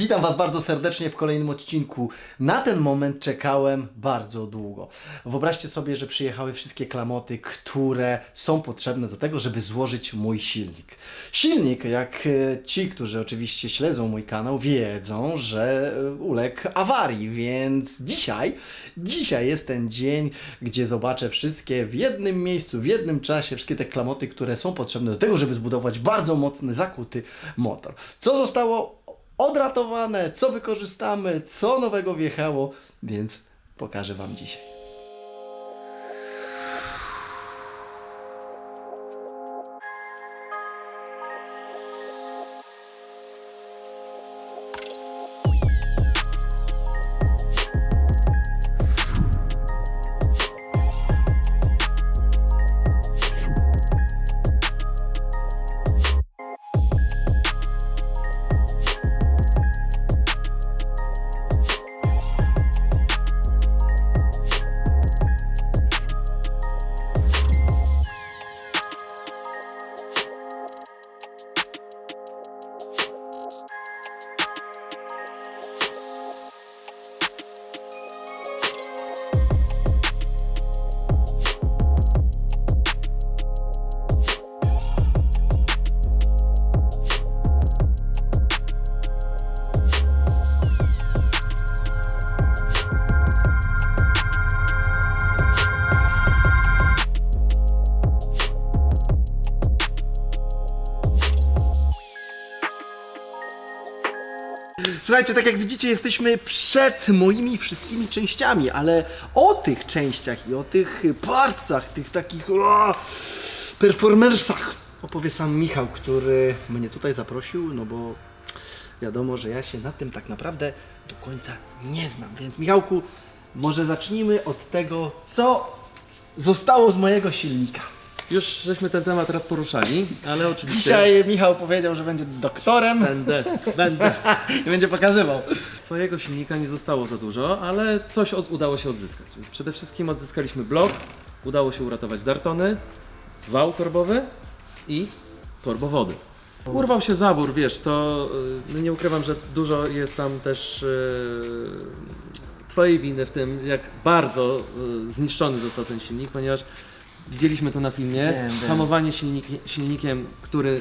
Witam Was bardzo serdecznie w kolejnym odcinku. Na ten moment czekałem bardzo długo. Wyobraźcie sobie, że przyjechały wszystkie klamoty, które są potrzebne do tego, żeby złożyć mój silnik. Silnik, jak e, ci, którzy oczywiście śledzą mój kanał, wiedzą, że e, uległ awarii, więc dzisiaj, dzisiaj jest ten dzień, gdzie zobaczę wszystkie w jednym miejscu, w jednym czasie, wszystkie te klamoty, które są potrzebne do tego, żeby zbudować bardzo mocny, zakuty motor. Co zostało odratowane, co wykorzystamy, co nowego wjechało, więc pokażę Wam dzisiaj. Słuchajcie, tak jak widzicie, jesteśmy przed moimi wszystkimi częściami, ale o tych częściach i o tych parcach, tych takich o, performersach opowie sam Michał, który mnie tutaj zaprosił, no bo wiadomo, że ja się na tym tak naprawdę do końca nie znam. Więc Michałku, może zacznijmy od tego, co zostało z mojego silnika. Już żeśmy ten temat raz poruszali, ale oczywiście Dzisiaj Michał powiedział, że będzie doktorem będę, będę. i będzie pokazywał. Twojego silnika nie zostało za dużo, ale coś od, udało się odzyskać. Przede wszystkim odzyskaliśmy blok, udało się uratować Dartony, wał korbowy i korbowody. Urwał się zawór, wiesz, to y, no nie ukrywam, że dużo jest tam też y, Twojej winy w tym, jak bardzo y, zniszczony został ten silnik, ponieważ widzieliśmy to na filmie. Wiem, wiem. Hamowanie silniki, silnikiem, który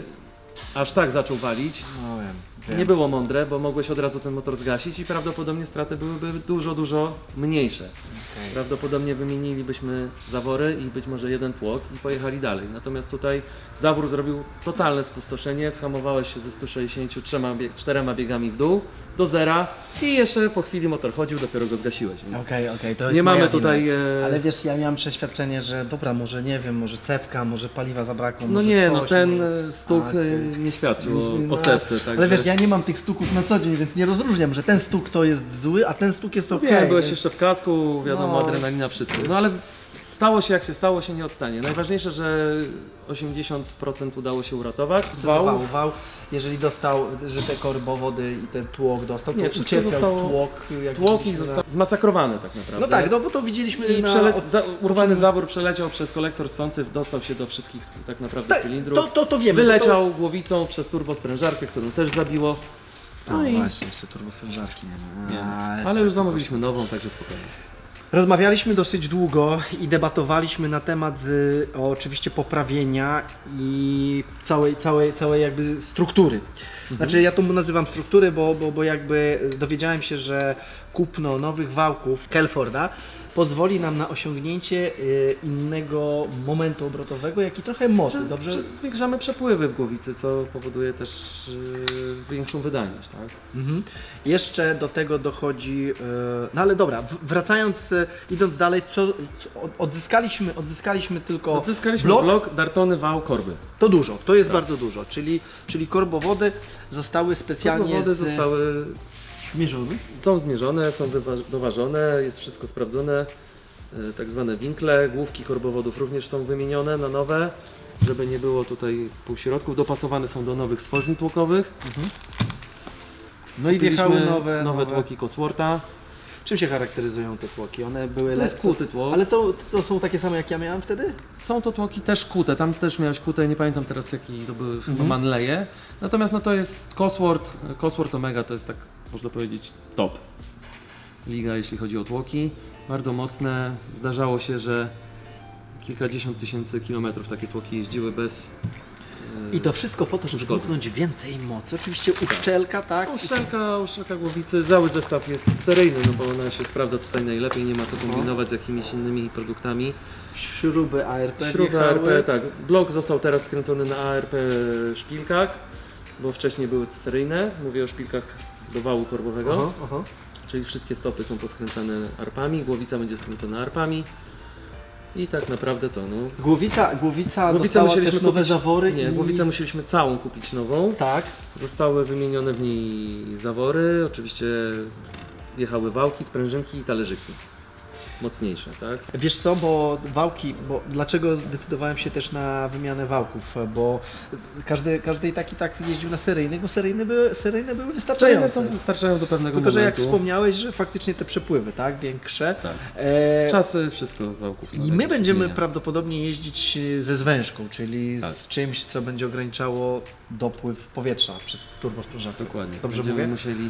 aż tak zaczął walić, No wiem, nie było mądre, bo mogłeś od razu ten motor zgasić i prawdopodobnie straty byłyby dużo, dużo mniejsze. Prawdopodobnie wymienilibyśmy zawory i być może jeden tłok i pojechali dalej. Natomiast tutaj zawór zrobił totalne spustoszenie, schamowałeś się ze 163 bieg, czterema biegami w dół do zera i jeszcze po chwili motor chodził, dopiero go zgasiłeś. Więc Okej, okej, to jest nie moja mamy wina. tutaj... E... Ale wiesz, ja miałem przeświadczenie, że dobra, może nie wiem, może cewka, może paliwa zabrakło, No może nie, coś, no ten może... e, stuk A, e, okej. nie świadczył o, No, o cewce. Także... Ale wiesz, ja nie mam tych stuków na co dzień, więc nie rozróżniam, że ten stuk to jest zły, a ten stuk jest No okej. Wiem, byłeś więc- jeszcze w kasku, wiadomo, No, adrenalina, wszystko. No ale z- stało się jak się stało, się nie odstanie. Najważniejsze, że 80% udało się uratować. Wał, wał, wał, jeżeli dostał, że te korbowody i ten tłok dostał, to Nie, wszystko ucierpiał zostało- tłok. jak tłoki widzieliśmy zostały zmasakrowane tak naprawdę. Na... No tak, no bo to widzieliśmy I na... przele... od- za... urwany zawór przeleciał przez kolektor sący, dostał się do wszystkich tak naprawdę Tak, cylindrów. to, to, to wiemy. Wyleciał głowicą przez turbosprężarkę, którą też zabiło. No No i... właśnie, jeszcze turbosprężarki nie ma. A, Ale już zamówiliśmy nową, także spokojnie. Rozmawialiśmy dosyć długo i debatowaliśmy na temat y, oczywiście poprawienia i całej, całej, całej jakby struktury. Znaczy ja to nazywam struktury, bo, bo, bo jakby dowiedziałem się, że kupno nowych wałków Kelforda pozwoli nam na osiągnięcie y, innego momentu obrotowego, jak i trochę mocy, dobrze? Prze- Zwiększamy przepływy w głowicy, co powoduje też yy, większą wydajność, tak? Mhm. Jeszcze do tego dochodzi, e, no ale dobra, w- wracając, e, idąc dalej, co, co od- odzyskaliśmy, odzyskaliśmy tylko Odzyskaliśmy blok, blok, dartony, wał, korby. to dużo, to jest bardzo dużo, czyli, czyli korbowody zostały specjalnie Wody z, zostały, zmierzone. są zmierzone, są wywa- doważone, jest wszystko sprawdzone. Yy, Tak zwane winkle, główki korbowodów również są wymienione na nowe, żeby nie było tutaj półśrodków. Dopasowane są do nowych stworzeń tłokowych. No i wjechały Kupiliśmy nowe, nowe nowe. tłoki Cosworta. Czym się charakteryzują te tłoki? One były To jest lekko, kuty tłok. ale to, to są takie same jak ja miałem wtedy? Są to tłoki też kute, tam też miałeś kute, nie pamiętam teraz jaki to były chyba Mhm. Manleje. Natomiast no to jest Cosworth, Cosworth Omega to jest tak można powiedzieć, top. Liga, jeśli chodzi o tłoki, bardzo mocne. Zdarzało się, że kilkadziesiąt tysięcy kilometrów takie tłoki jeździły bez. I to wszystko po to, żeby dmuchnąć więcej mocy. Oczywiście uszczelka, tak? Uszczelka, uszczelka głowicy, cały zestaw jest seryjny, no bo ona się sprawdza tutaj najlepiej, nie ma co kombinować z jakimiś innymi produktami. Śruby ARP Śruby wjechały. ARP, tak. Blok został teraz skręcony na ARP szpilkach, bo wcześniej były to seryjne. Mówię o szpilkach do wału korbowego, Aha, aha. czyli wszystkie stopy są poskręcane arpami, głowica będzie skręcona arpami. I tak naprawdę co, no. Głowica, głowica, Głowicę dostała musieliśmy też nowe kupić- zawory. Nie, i... głowicę musieliśmy całą kupić nową. Tak. Zostały wymienione w niej zawory, oczywiście jechały wałki, sprężynki i talerzyki. Mocniejsze, tak? Wiesz co, bo wałki, bo dlaczego zdecydowałem się też na wymianę wałków, bo każdy, każdy i tak i tak jeździł na seryjnych, bo seryjne były, seryjne były wystarczające. Seryjne są, wystarczają do pewnego Tylko, że jak momentu. wspomniałeś, że faktycznie te przepływy, tak, większe. Tak. E, Czasy, wszystko wałków. I my będziemy zmienia. prawdopodobnie jeździć e, ze zwężką, czyli Tak. z czymś, co będzie ograniczało dopływ powietrza przez turbosprężarkę. Dokładnie. Dobrze będziemy mówię? musieli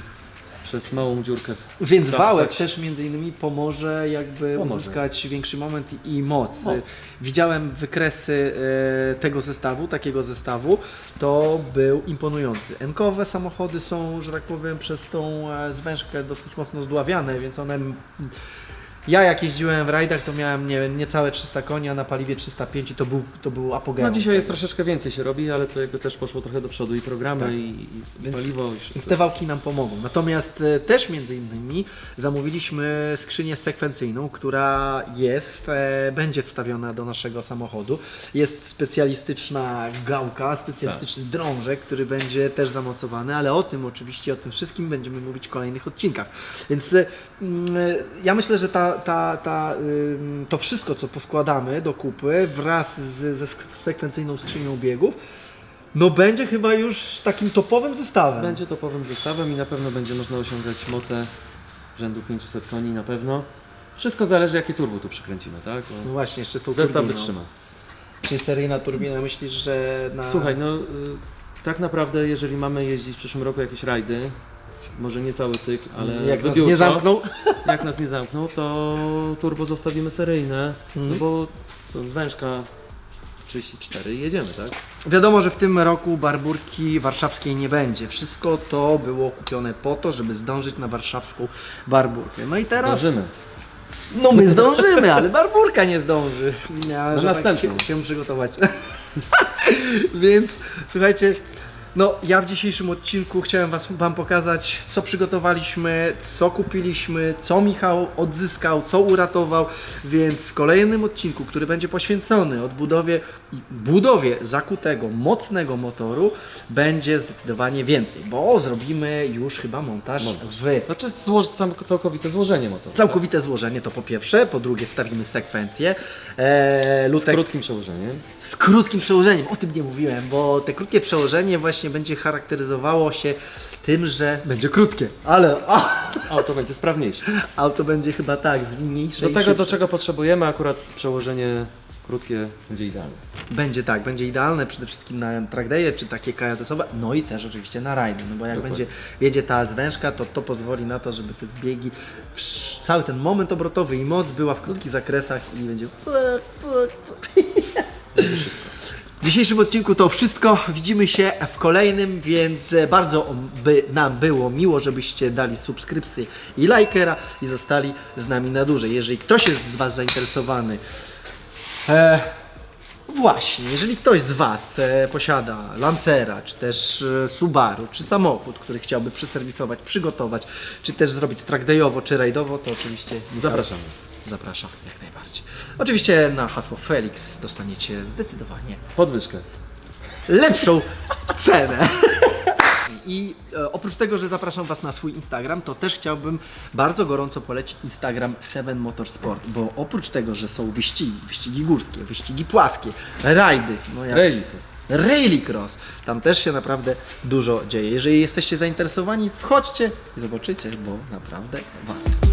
przez małą dziurkę. Więc wałek też między innymi pomoże jakby Pomoże. uzyskać większy moment i, i moc. Moc. Widziałem wykresy e, tego zestawu, takiego zestawu, to był imponujący. Enkowe samochody są, że tak powiem, przez tą e, zwężkę dosyć mocno zdławiane, więc one... Ja jak jeździłem w rajdach, to miałem nie, niecałe 300 koni, a na paliwie 305 i to był, to był apogeum. No dzisiaj jest troszeczkę więcej się robi, ale to jakby też poszło trochę do przodu i programy, Tak. i, i Więc- paliwo, i Więc wszystko. te wałki nam pomogą. Natomiast e, też między innymi zamówiliśmy skrzynię sekwencyjną, która jest, e, będzie wstawiona do naszego samochodu. Jest specjalistyczna gałka, specjalistyczny drążek, który będzie też zamocowany, ale o tym oczywiście, o tym wszystkim będziemy mówić w kolejnych odcinkach. Więc e, mm, e, ja myślę, że ta, ta, ta, to wszystko, co poskładamy do kupy wraz z, ze sekwencyjną skrzynią biegów, no będzie chyba już takim topowym zestawem. Będzie topowym zestawem i na pewno będzie można osiągać moce rzędu 500 koni na pewno. Wszystko zależy jakie turbo tu przykręcimy, tak? No Bo właśnie, jeszcze z tą zestaw turbiną. wytrzyma. Czy seryjna turbina myślisz, że na... Słuchaj, no y, tak naprawdę jeżeli mamy jeździć w przyszłym roku jakieś rajdy, może nie cały cykl, ale jak nas nie zamknął? jak nas nie zamkną, to turbo zostawimy seryjne, no Mhm. bo co, z wężka 34 i jedziemy, tak? Wiadomo, że w tym roku barburki warszawskiej nie będzie. Wszystko to było kupione po to, żeby zdążyć na warszawską barburkę. No i teraz... Dążymy. No my zdążymy, ale barburka nie zdąży. Ja, Na że tak się, się przygotować. Więc słuchajcie, no ja w dzisiejszym odcinku chciałem was, Wam pokazać, co przygotowaliśmy, co kupiliśmy, co Michał odzyskał, co uratował, więc w kolejnym odcinku, który będzie poświęcony odbudowie i budowie zakutego, mocnego motoru, będzie zdecydowanie więcej, bo zrobimy już chyba montaż w Znaczy złoż, sam, całkowite złożenie motoru. Całkowite złożenie to po pierwsze, po drugie wstawimy sekwencję. E, tak? Z lutek krótkim przełożeniem. z krótkim przełożeniem, o tym nie mówiłem, bo te krótkie przełożenie właśnie będzie charakteryzowało się tym, że będzie krótkie, ale Auto będzie sprawniejsze. auto będzie chyba tak, zwinniejsze Do i tego, do czego potrzebujemy, akurat przełożenie krótkie będzie idealne. Będzie tak, będzie idealne przede wszystkim na track day'e, czy takie kajadosowe, no i też oczywiście na rajdy, no bo jak Dokładnie. będzie wiedzie ta zwężka, to to pozwoli na to, żeby te zbiegi, cały ten moment obrotowy i moc była w krótkich zakresach i będzie W dzisiejszym odcinku to wszystko. Widzimy się w kolejnym, więc e, bardzo by nam było miło, żebyście dali subskrypcję i lajkera i zostali z nami na dłużej. Jeżeli ktoś jest z Was zainteresowany, e, właśnie, jeżeli ktoś z Was e, posiada Lancera, czy też e, Subaru, czy samochód, który chciałby przeserwisować, przygotować, czy też zrobić track dayowo, czy rajdowo, to oczywiście Zapraszamy. Zapraszam jak najbardziej. Oczywiście na hasło Felix dostaniecie zdecydowanie Podwyżkę. lepszą cenę. I e, oprócz tego, że zapraszam Was na swój Instagram, to też chciałbym bardzo gorąco polecić Instagram Seven Motorsport, bo oprócz tego, że są wyścigi, wyścigi górskie, wyścigi płaskie, rajdy, no jak Rally. Rallycross, tam też się naprawdę dużo dzieje. Jeżeli jesteście zainteresowani, wchodźcie i zobaczycie, bo naprawdę warto.